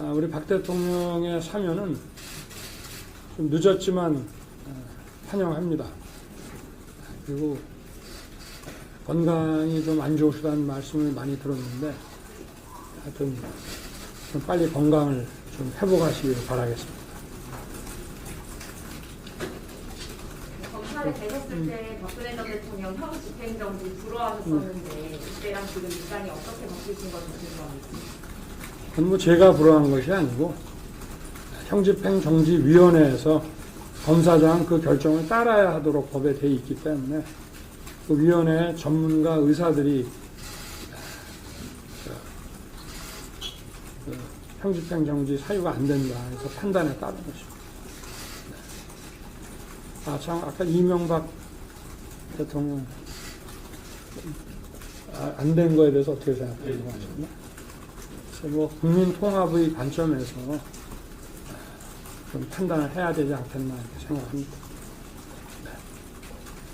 아, 우리 박 대통령의 사면은 좀 늦었지만 어, 환영합니다. 그리고 건강이 좀 안 좋으시다는 말씀을 많이 들었는데 하여튼 좀 빨리 건강을 좀 회복하시길 바라겠습니다. 검찰에 계셨을 때 박근혜 전 대통령 형 집행정지 불허하셨었는데 그때랑 지금 입장이 어떻게 바뀌신 건지 궁금합니다. 그건 뭐 제가 불허한 것이 아니고 형집행정지위원회에서 검사장 그 결정을 따라야 하도록 법에 돼 있기 때문에 그 위원회 전문가 의사들이 형집행정지 사유가 안 된다 해서 판단에 따른 것입니다. 아, 참, 아까 이명박 대통령 아, 안된 거에 대해서 어떻게 생각하는 거 하셨나? 그래서 뭐 국민 통합의 관점에서 좀 판단을 해야 되지 않겠나 이렇게 생각합니다.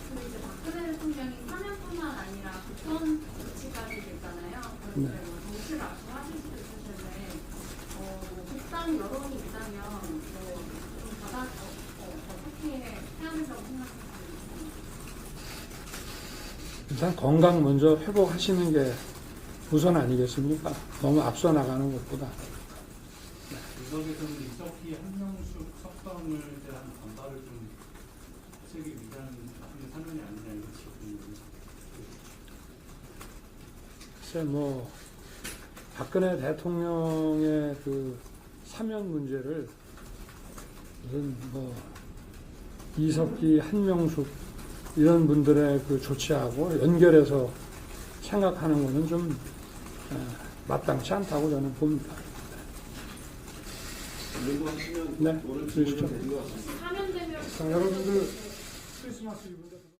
근데 이제 박근혜 대통령이 사면뿐만 아니라 국정 조치까지 됐잖아요. 네. 뭐 정치를 앞서 하실 수도 있을 텐데, 어, 뭐 국당 여론이 있다면 뭐좀 받아 어, 어떻게 해야 된다고 생각하세요? 일단 건강 먼저 회복하시는 게 우선 아니겠습니까? 너무 앞서 나가는 것보다. 유석에서는 이석기 한명숙 석방을 대한 반발을 좀 세기 위한 나쁜 사면이 아니냐 이런 지적입니다. 글쎄 뭐 박근혜 대통령의 그 사면 문제를 무슨 뭐 이석기 한명숙 이런 분들의 그 조치하고 연결해서 생각하는 것은 좀 어, 마땅치 않다고 저는 봅니다. 네, 그러시죠. 자, 여러분들 크리스마스 이브인데